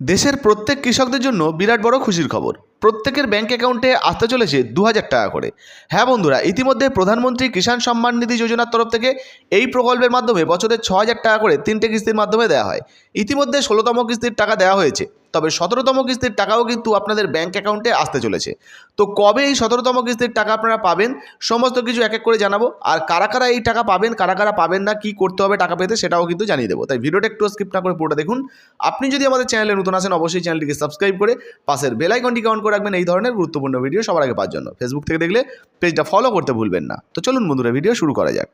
দেশের প্রত্যেক কৃষকদের জন্য বিরাট বড় খুশির খবর। প্রত্যেকের ব্যাঙ্ক অ্যাকাউন্টে আসতে চলেছে দু হাজার টাকা করে। হ্যাঁ বন্ধুরা, ইতিমধ্যে প্রধানমন্ত্রী কিষাণ সম্মান নিধি যোজনার তরফ থেকে এই প্রকল্পের মাধ্যমে বছরে ছ টাকা করে তিনটে কিস্তির মাধ্যমে দেওয়া হয়। ইতিমধ্যে ষোলোতম কিস্তির টাকা দেওয়া হয়েছে। তবে সতেরোতম কিস্তির টাকাও কিন্তু আপনাদের ব্যাঙ্ক অ্যাকাউন্টে আসতে চলেছে। তো কবে এই সতেরোতম কিস্তির টাকা আপনারা পাবেন, সমস্ত কিছু এক এক করে জানাব। আর কারা কারা এই টাকা পাবেন, কারা কারা পাবেন না, কী করতে হবে, টাকা পেতে, সেটাও কিন্তু জানিয়ে দেবো। তাই ভিডিওটা একটু স্কিপ না করে পুরোটা দেখুন। আপনি যদি আমাদের চ্যানেলে নতুন আসেন, অবশ্যই চ্যানেলটিকে সাবস্ক্রাইব করে পাশের বেল আইকনটি কাউন্ট করে রাখবেন। এই ধরনের গুরুত্বপূর্ণ ভিডিও সবার আগে পাওয়ার জন্য। ফেসবুক থেকে দেখলে পেজটা ফলো করতে ভুলবেন না। তো চলুন বন্ধুরা ভিডিও শুরু করা যাক।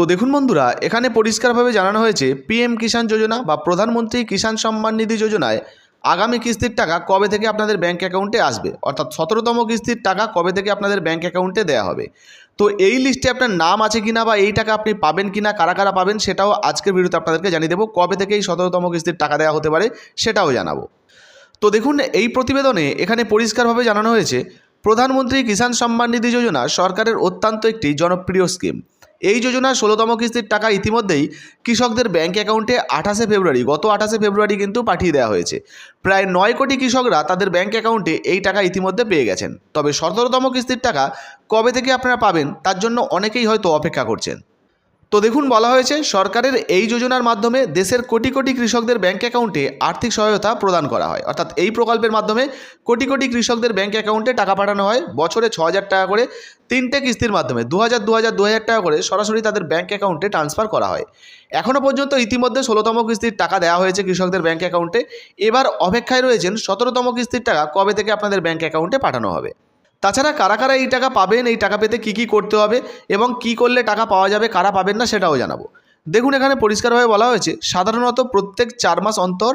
তো দেখুন বন্ধুরা, এখানে পরিষ্কারভাবে জানানো হয়েছে, পিএম কিষাণ যোজনা বা প্রধানমন্ত্রী কিষাণ সম্মান নিধি যোজনায় আগামী কিস্তির টাকা কবে থেকে আপনাদের ব্যাঙ্ক অ্যাকাউন্টে আসবে? অর্থাৎ সতেরোতম কিস্তির টাকা কবে থেকে আপনাদের ব্যাঙ্ক অ্যাকাউন্টে দেওয়া হবে? তো এই লিস্টে আপনার নাম আছে কিনা বা এই টাকা আপনি পাবেন কিনা, কারা কারা পাবেন সেটাও আজকের ভিডিওতে আপনাদেরকে জানিয়ে দেবো। কবে থেকে এই সতেরোতম কিস্তির টাকা দেওয়া হতে পারে সেটাও জানাব। তো দেখুন, এই প্রতিবেদনে এখানে পরিষ্কারভাবে জানানো হয়েছে, প্রধানমন্ত্রী কিষাণ সম্মান নিধি যোজনা সরকারের অত্যন্ত একটি জনপ্রিয় স্কিম। এই যোজনার ষোলোতম কিস্তির টাকা ইতিমধ্যেই কৃষকদের ব্যাংক অ্যাকাউন্টে আঠাশে ফেব্রুয়ারি, গত আঠাশে ফেব্রুয়ারি কিন্তু পাঠিয়ে দেওয়া হয়েছে। প্রায় নয় কোটি কৃষকরা তাদের ব্যাংক অ্যাকাউন্টে এই টাকা ইতিমধ্যে পেয়ে গেছেন। তবে সতেরোতম কিস্তির টাকা কবে থেকে আপনারা পাবেন, তার জন্য অনেকেই হয়তো অপেক্ষা করছেন। তো দেখুন, বলা হয়েছে সরকারের এই যোজনার মাধ্যমে দেশের কোটি কোটি কৃষকদের ব্যাঙ্ক অ্যাকাউন্টে আর্থিক সহায়তা প্রদান করা হয়। অর্থাৎ এই প্রকল্পের মাধ্যমে কোটি কোটি কৃষকদের ব্যাঙ্ক অ্যাকাউন্টে টাকা পাঠানো হয়, বছরে ছ হাজার টাকা করে তিনটে কিস্তির মাধ্যমে। দু হাজার দু হাজার দু হাজার টাকা করে সরাসরি তাদের ব্যাঙ্ক অ্যাকাউন্টে ট্রান্সফার করা হয়। এখনও পর্যন্ত ইতিমধ্যে ষোলোতম কিস্তির টাকা দেওয়া হয়েছে কৃষকদের ব্যাঙ্ক অ্যাকাউন্টে। এবার অপেক্ষায় রয়েছেন সতেরোতম কিস্তির টাকা কবে থেকে আপনাদের ব্যাঙ্ক অ্যাকাউন্টে পাঠানো হবে? তাছাড়া কারা কারা এই টাকা পাবেন, এই টাকা পেতে কি কি করতে হবে এবং কি করলে টাকা পাওয়া যাবে, কারা পাবেন না সেটাও জানাব। দেখুন, এখানে পরিষ্কারভাবে বলা হয়েছে, সাধারণত প্রত্যেক চার মাস অন্তর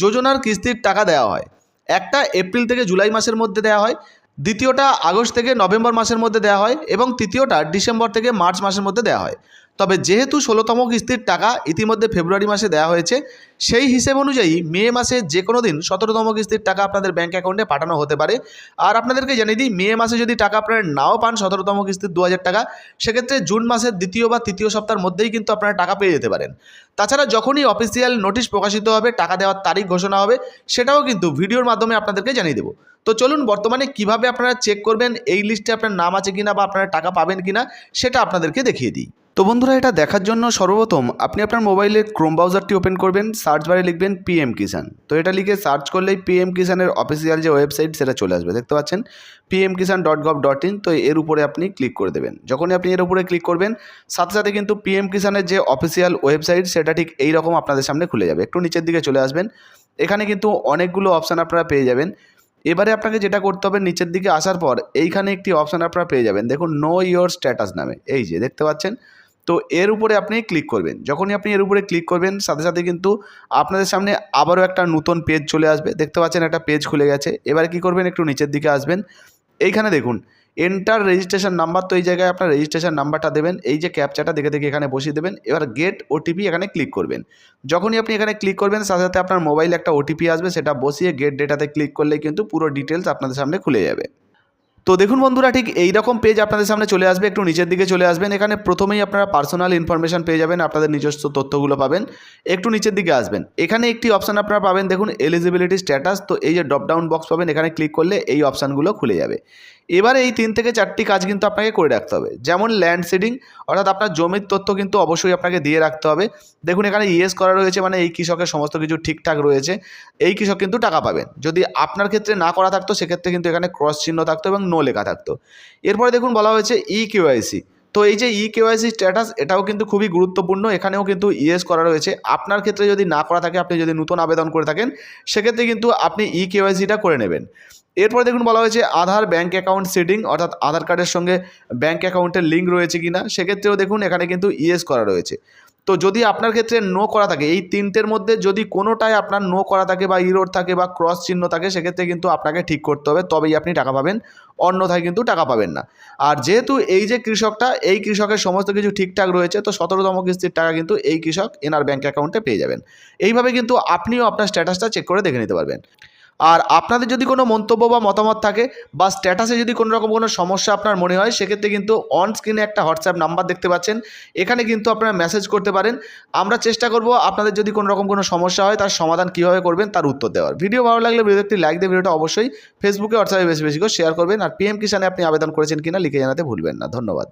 যোজনার কিস্তির টাকা দেওয়া হয়। একটা এপ্রিল থেকে জুলাই মাসের মধ্যে দেওয়া হয়, দ্বিতীয়টা আগস্ট থেকে নভেম্বর মাসের মধ্যে দেওয়া হয় এবং তৃতীয়টা ডিসেম্বর থেকে মার্চ মাসের মধ্যে দেওয়া হয়। তবে যেহেতু ষোলোতম কিস্তির টাকা ইতিমধ্যে ফেব্রুয়ারি মাসে দেওয়া হয়েছে, সেই হিসেব অনুযায়ী মে মাসে যে কোনো দিন সতেরোতম কিস্তির টাকা আপনাদের ব্যাঙ্ক অ্যাকাউন্টে পাঠানো হতে পারে। আর আপনাদেরকে জানিয়ে দিই, মে মাসে যদি টাকা আপনারা নাও পান সতেরোতম কিস্তির দু হাজার টাকা, সেক্ষেত্রে জুন মাসের দ্বিতীয় বা তৃতীয় সপ্তাহের মধ্যেই কিন্তু আপনারা টাকা পেয়ে যেতে পারেন। তাছাড়া যখনই অফিসিয়াল নোটিশ প্রকাশিত হবে, টাকা দেওয়ার তারিখ ঘোষণা হবে, সেটাও কিন্তু ভিডিওর মাধ্যমে আপনাদেরকে জানিয়ে দেবো। তো চলুন, বর্তমানে কীভাবে আপনারা চেক করবেন, এই লিস্টে আপনার নাম আছে কিনা বা আপনারা টাকা পাবেন কিনা, সেটা আপনাদেরকে দেখিয়ে দিই। তো বন্ধুরা, এটা দেখার জন্য সর্বপ্রথম আপনি আপনার মোবাইলে ক্রোম ব্রাউজারটি ওপেন করবেন সার্চ বারে লিখবেন পিএম কিষান তো এটা লিখে সার্চ করলেই পিএম কিষানের অফিসিয়াল যে ওয়েবসাইট সেটা চলে আসবে, দেখতে পাচ্ছেন? PM Kisan dot gov dot in তো এর উপরে আপনি ক্লিক করে দেবেন। যখনই আপনি এর উপরে ক্লিক করবেন, সাথে সাথে কিন্তু পিএম কিষানের যে অফিসিয়াল ওয়েবসাইট সেটা ঠিক এই রকম আপনাদের সামনে খুলে যাবে। একটু নিচের দিকে চলে আসবেন, এখানে কিন্তু অনেকগুলো অপশান আপনারা পেয়ে যাবেন। এবারে আপনাকে যেটা করতে হবে, নিচের দিকে আসার পর এইখানে একটি অপশান আপনারা পেয়ে যাবেন। দেখুন নো ইয়োর স্ট্যাটাস নামে। এই যে, দেখতে পাচ্ছেন? তো এর উপরে আপনি ক্লিক করবেন। যখনই আপনি এর উপরে ক্লিক করবেন, সাথে সাথে কিন্তু আপনাদের সামনে আবারও একটা নতুন পেজ চলে আসবে। দেখতে পাচ্ছেন একটা পেজ খুলে গেছে। এবার কি করবেন? একটু নিচের দিকে আসবেন। এইখানে দেখুন এন্টার রেজিস্ট্রেশন নাম্বার তো এই জায়গায় আপনার রেজিস্ট্রেশন নাম্বারটা দেবেন। এই যে ক্যাপচাটা দেখে দেখে এখানে বসিয়ে দেবেন। এবার গেট ওটিপি এখানে ক্লিক করবেন। যখনই আপনি এখানে ক্লিক করবেন, সাথে সাথে আপনার মোবাইলে একটা ওটিপি আসবে। সেটা বসিয়ে গেট ডেটাতে ক্লিক করলে কিন্তু পুরো ডিটেলস আপনাদের সামনে খুলে যাবে। তো দেখুন বন্ধুরা, ঠিক এই রকম পেজ আপনাদের সামনে চলে আসবে, একটু নিচের দিকে চলে আসবেন। এখানে প্রথমেই আপনারা পার্সোনাল ইনফরমেশন পেয়ে যাবেন, আপনাদের নিজস্ব তথ্যগুলো পাবেন। একটু নিচের দিকে আসবেন। এখানে একটি অপশান আপনারা পাবেন, দেখুন এলিজিবিলিটি স্ট্যাটাস তো এই যে ড্রপডাউন বক্স পাবেন, এখানে ক্লিক করলে এই অপশানগুলো খুলে যাবে। এবারে এই তিন থেকে চারটি কাজ কিন্তু আপনাকে করে রাখতে হবে। যেমন ল্যান্ড সিডিং অর্থাৎ আপনার জমির তথ্য কিন্তু অবশ্যই আপনাকে দিয়ে রাখতে হবে। দেখুন, এখানে ইয়েস করা রয়েছে মানে এই কৃষকের সমস্ত কিছু ঠিকঠাক রয়েছে। এই কৃষক কিন্তু টাকা পাবেন। যদি আপনার ক্ষেত্রে না করা থাকতো, সেক্ষেত্রে কিন্তু এখানে ক্রস চিহ্ন থাকতো এবং নো লেখা থাকতো। এরপরে দেখুন বলা হয়েছে ই কেওয়াইসি তো এই যে ই কেওয়াইসি স্ট্যাটাস এটাও কিন্তু খুবই গুরুত্বপূর্ণ। এখানেও কিন্তু ইএস করা রয়েছে। আপনার ক্ষেত্রে যদি না করা থাকে, আপনি যদি নতুন আবেদন করে থাকেন, সেক্ষেত্রে কিন্তু আপনি ই কেওয়াইসিটা করে নেবেন। এরপরে দেখুন বলা হয়েছে, আধার ব্যাঙ্ক অ্যাকাউন্ট সেটিং অর্থাৎ আধার কার্ডের সঙ্গে ব্যাঙ্ক অ্যাকাউন্টের লিঙ্ক রয়েছে কি না সেক্ষেত্রেও দেখুন এখানে কিন্তু ইএস করা রয়েছে। তো যদি আপনার ক্ষেত্রে নো করা থাকে, এই তিনটের মধ্যে যদি কোনোটাই আপনার নো করা থাকে বা ইরোড থাকে বা ক্রস চিহ্ন থাকে, সেক্ষেত্রে কিন্তু আপনাকে ঠিক করতে হবে, তবেই আপনি টাকা পাবেন। অন্যথায় কিন্তু টাকা পাবেন না। আর যেহেতু এই যে কৃষকটা, এই কৃষকের সমস্ত কিছু ঠিকঠাক রয়েছে, তো সতেরোতম কিস্তির টাকা কিন্তু এই কৃষক এনার ব্যাঙ্ক অ্যাকাউন্টে পেয়ে যাবেন। এইভাবে কিন্তু আপনিও আপনার স্ট্যাটাসটা চেক করে দেখে নিতে পারবেন। আর আপনাদের যদি কোনো মন্তব্য বা মতামত থাকে বা স্ট্যাটাসে যদি কোনো রকম কোনো সমস্যা আপনার মনে হয়, সেক্ষেত্রে কিন্তু অন স্ক্রিনে একটা হোয়াটসঅ্যাপ নাম্বার দেখতে পাচ্ছেন। এখানে কিন্তু আপনারা মেসেজ করতে পারেন। আমরা চেষ্টা করব আপনাদের যদি কোনো রকম কোনো সমস্যা হয়, তার সমাধান কীভাবে করবেন, তার উত্তর দেওয়ার। ভিডিও ভালো লাগলে ভিডিও একটি লাইক দিয়ে ভিডিওটা অবশ্যই ফেসবুকে হোয়াটসঅ্যাপে বেশি বেশি করে শেয়ার করবেন। আর পিএম কিষানে আপনি আবেদন করেছেন কিনা, লিখে জানাতে ভুলবেন না। ধন্যবাদ।